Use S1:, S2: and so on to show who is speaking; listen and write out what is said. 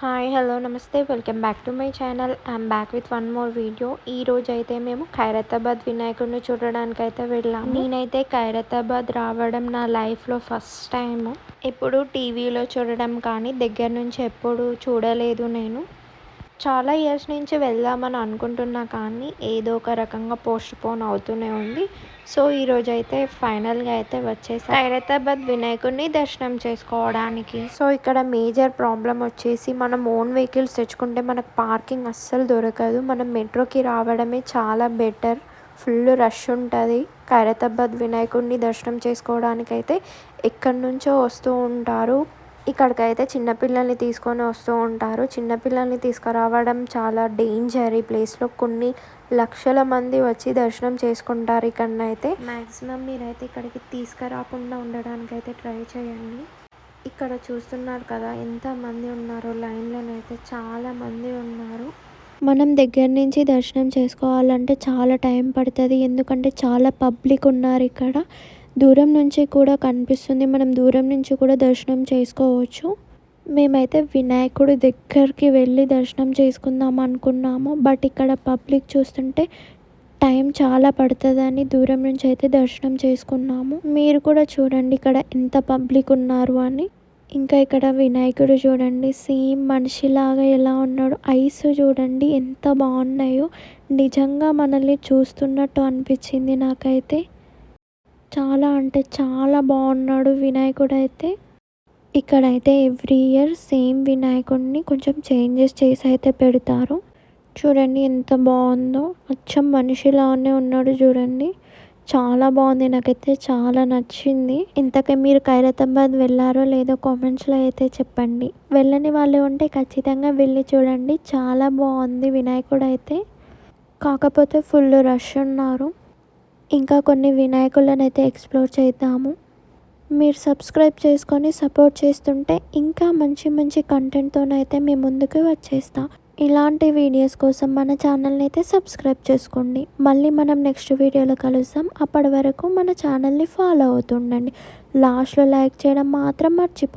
S1: Hi hello నమస్తే. Welcome back to my channel I'm back with one more video ఈ రోజు అయితే మేము ఖైరతాబాద్ వినాయకుడిని చూడడానికి అయితే వెళ్ళాము నేనైతే ఖైరతాబాద్ రావడం నా లైఫ్లో ఫస్ట్ టైం ఎప్పుడు టీవీలో చూడడం కానీ దగ్గర నుంచి ఎప్పుడు చూడలేదు నేను. చాలా ఇయర్స్ నుంచి వెళ్దామని అనుకుంటున్నా కానీ ఏదో ఒక రకంగా పోస్ట్ పోన్ అవుతూనే ఉంది. సో ఈరోజు అయితే ఫైనల్గా అయితే వచ్చేసి. ఖైరతాబాద్ వినాయకుడిని దర్శనం చేసుకోవడానికి. సో ఇక్కడ మేజర్ ప్రాబ్లం వచ్చేసి మనం ఓన్ వెహికల్స్ తెచ్చుకుంటే మనకు పార్కింగ్ అస్సలు దొరకదు. మనం మెట్రోకి రావడమే చాలా బెటర్ ఫుల్ రష్ ఉంటుంది. ఖైరతాబాద్ వినాయకుడిని దర్శనం చేసుకోవడానికి అయితే ఎక్కడి నుంచో వస్తూ ఉంటారు. ఇక్కడికైతే చిన్నపిల్లల్ని తీసుకొని వస్తూ ఉంటారు. చిన్నపిల్లల్ని తీసుకురావడం చాలా డేంజర్ ఈ ప్లేస్లో కొన్ని లక్షల మంది వచ్చి దర్శనం చేసుకుంటారు ఇక్కడనైతే. మ్యాక్సిమం మీరైతే ఇక్కడికి తీసుకురాకుండా ఉండడానికి అయితే ట్రై చేయండి. ఇక్కడ చూస్తున్నారు కదా ఎంతమంది ఉన్నారు లైన్లోనైతే చాలా మంది ఉన్నారు. మనం దగ్గర నుంచి దర్శనం చేసుకోవాలంటే చాలా టైం పడుతుంది. ఎందుకంటే చాలా పబ్లిక్ ఉన్నారు ఇక్కడ. దూరం నుంచి కూడా కనిపిస్తుంది. మనం దూరం నుంచి కూడా దర్శనం చేసుకోవచ్చు. మేమైతే వినాయకుడి దగ్గరికి వెళ్ళి దర్శనం చేసుకుందాం అనుకున్నాము. బట్ ఇక్కడ పబ్లిక్ చూస్తుంటే టైం చాలా పడుతుందని దూరం నుంచి అయితే దర్శనం చేసుకున్నాము. మీరు కూడా చూడండి ఇక్కడ ఎంత పబ్లిక్ ఉన్నారు అని. ఇంకా ఇక్కడ వినాయకుడు చూడండి సేమ్ మనిషిలాగా ఎలా ఉన్నాడు. ఐస్ చూడండి ఎంత బాగున్నాయో. నిజంగా మనల్ని చూస్తున్నట్టు అనిపించింది నాకైతే. చాలా అంటే చాలా బాగున్నాడు వినాయకుడు అయితే. ఇక్కడైతే ఎవ్రీ ఇయర్ సేమ్ వినాయకుడిని కొంచెం చేంజెస్ చేసి అయితే పెడతారు. చూడండి ఎంత బాగుందో. అచ్చం మనిషిలానే ఉన్నాడు చూడండి. చాలా బాగుంది. నాకైతే చాలా నచ్చింది. ఇంతకే మీరు ఖైరతాబాద్ వెళ్ళారో లేదో కామెంట్స్లో అయితే చెప్పండి. వెళ్ళని వాళ్ళు ఉంటే ఖచ్చితంగా వెళ్ళి చూడండి. చాలా బాగుంది వినాయకుడు అయితే. కాకపోతే ఫుల్ రష్ ఉన్నారు. ఇంకా కొన్ని వినాయకులను అయితే ఎక్స్ప్లోర్ చేద్దాము. మీరు సబ్స్క్రైబ్ చేసుకొని సపోర్ట్ చేస్తుంటే ఇంకా మంచి మంచి కంటెంట్తోనైతే మీ ముందుకు వచ్చేస్తాం. ఇలాంటి వీడియోస్ కోసం మన ఛానల్ని అయితే సబ్స్క్రైబ్ చేసుకోండి. మళ్ళీ మనం నెక్స్ట్ వీడియోలో కలుస్తాం అప్పటి వరకు మన ఛానల్ని ఫాలో అవుతుండండి. లాస్ట్లో లైక్ చేయడం మాత్రం మర్చిపో